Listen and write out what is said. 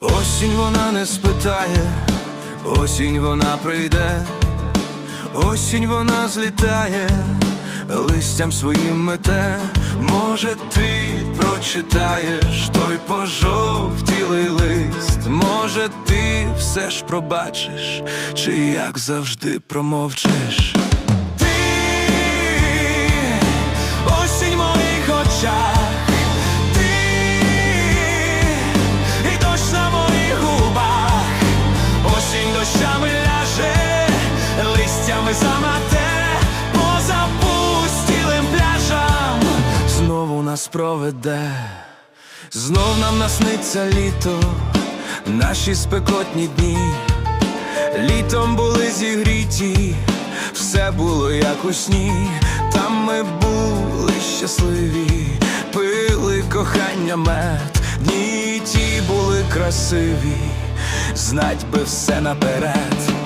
Осінь вона не спитає, осінь вона прийде, осінь вона злітає, листям своїм мете. Може, ти прочитаєш той пожовтілий лист, може, ти все ж пробачиш, чи як завжди промовчиш. Нас проведе, знов нам насниться літо, наші спекотні дні. Літом були зігріті, все було як у сні, там ми були щасливі, пили кохання мед, дні ті були красиві, знать би все наперед.